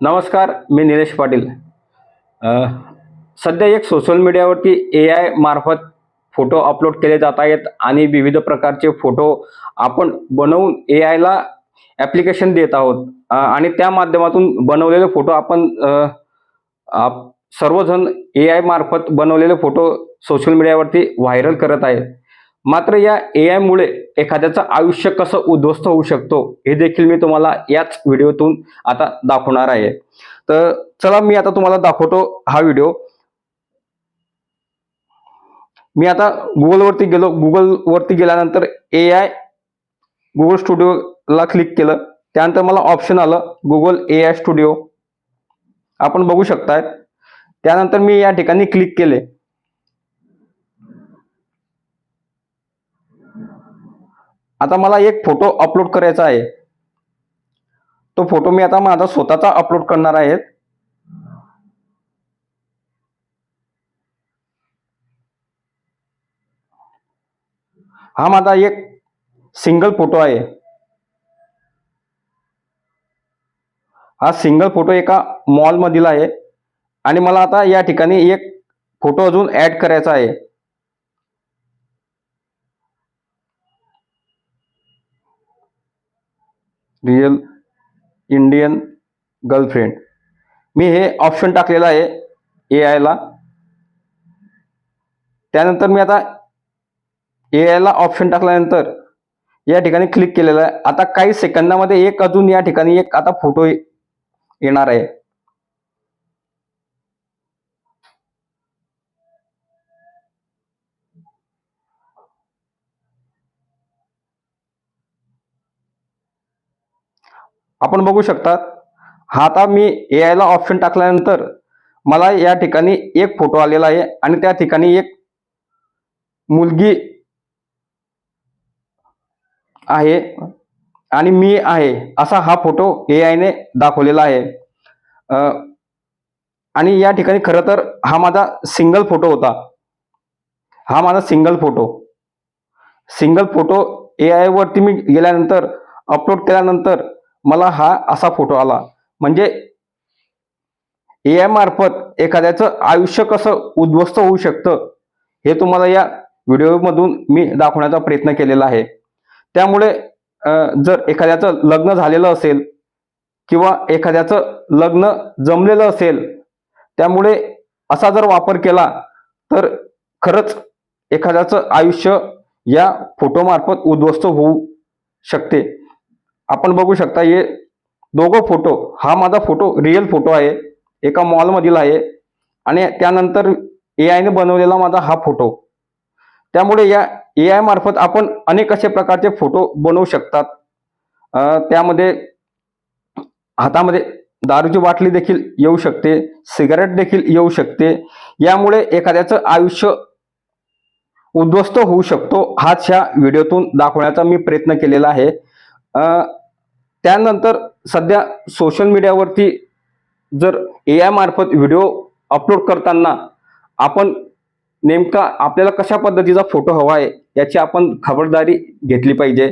नमस्कार मी निलेश पाटील. सध्या एक सोशल मीडियावरती ए आय मार्फत फोटो अपलोड केले जात आहेत आणि विविध प्रकारचे फोटो आपण बनवून ए आयला ॲप्लिकेशन देत आहोत. आणि त्या माध्यमातून बनवलेले फोटो आपण आप- सर्वजण ए आय मार्फत बनवलेले फोटो सोशल मीडियावरती व्हायरल करत आहेत. मात्र या ए आयमुळे एखाद्याचं आयुष्य कसं उद्ध्वस्त होऊ शकतो हे देखील मी तुम्हाला याच व्हिडिओतून आता दाखवणार आहे. तर चला मी आता तुम्हाला दाखवतो हा व्हिडिओ. मी आता गुगलवरती गेलो. गुगलवरती गेल्यानंतर ए आय गुगल स्टुडिओला क्लिक केलं. त्यानंतर मला ऑप्शन आलं गुगल ए आय स्टुडिओ आपण बघू शकताय. त्यानंतर मी या ठिकाणी क्लिक केले. आता मला एक फोटो अपलोड करायचा आहे. तो फोटो मी आता माझा स्वतःचा अपलोड करणार आहे. हा माझा एक सिंगल फोटो आहे. हा सिंगल फोटो एका मॉल मधील आहे. आणि मला आता या ठिकाणी एक फोटो अजून ऍड करायचा आहे. रिअल इंडियन गर्लफ्रेंड मी हे ऑप्शन टाकलेलं आहे ए आयला त्यानंतर मी आता ए आयला ऑप्शन टाकल्यानंतर या ठिकाणी क्लिक केलेलं आहे. आता काही सेकंदामध्ये एक अजून या ठिकाणी एक आता फोटो येणार आहे. आपण बघू शकता हा आता मी ए आयला ऑप्शन टाकल्यानंतर मला या ठिकाणी एक फोटो आलेला आहे आणि त्या ठिकाणी एक मुलगी आहे आणि मी आहे असा हा फोटो ए आयने दाखवलेला आहे. आणि या ठिकाणी खरं तर हा माझा सिंगल फोटो होता. हा माझा single photo single photo A आयवरती मी गेल्यानंतर अपलोड केल्यानंतर मला हा असा फोटो आला. म्हणजे ए आय मार्फत एखाद्याचं आयुष्य कसं उद्ध्वस्त होऊ शकतं हे तुम्हाला या व्हिडिओमधून मी दाखवण्याचा प्रयत्न केलेला आहे. त्यामुळे जर एखाद्याचं लग्न झालेलं असेल किंवा एखाद्याचं लग्न जमलेलं असेल त्यामुळे असा जर वापर केला तर खरंच एखाद्याचं आयुष्य या फोटोमार्फत उद्ध्वस्त होऊ शकते. आपण बघू शकता हे दोघं फोटो हा माझा फोटो रिअल फोटो आहे. एका मॉलमधील आहे. आणि त्यानंतर ए आयने बनवलेला माझा हा फोटो त्यामुळे या ए आय मार्फत आपण अनेक असे प्रकारचे फोटो बनवू शकतात. त्यामध्ये हातामध्ये दारूची बाटली देखील येऊ शकते. सिगारेट देखील येऊ शकते. यामुळे एखाद्याचं आयुष्य उद्ध्वस्त होऊ शकतो हाच ह्या व्हिडिओतून दाखवण्याचा मी प्रयत्न केलेला आहे. त्यानंतर सध्या सोशल मीडियावरती जर ए आय मार्फत व्हिडिओ अपलोड करताना आपण नेमका आपल्याला कशा पद्धतीचा फोटो हवा आहे याची आपण खबरदारी घेतली पाहिजे.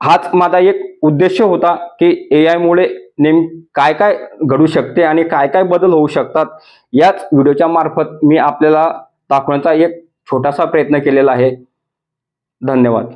हाच माझा एक उद्देश होता की ए आयमुळे नेम काय काय घडू शकते आणि काय काय बदल होऊ शकतात याच व्हिडिओच्या मार्फत मी आपल्याला दाखवण्याचा एक छोटासा प्रयत्न केलेला आहे. धन्यवाद.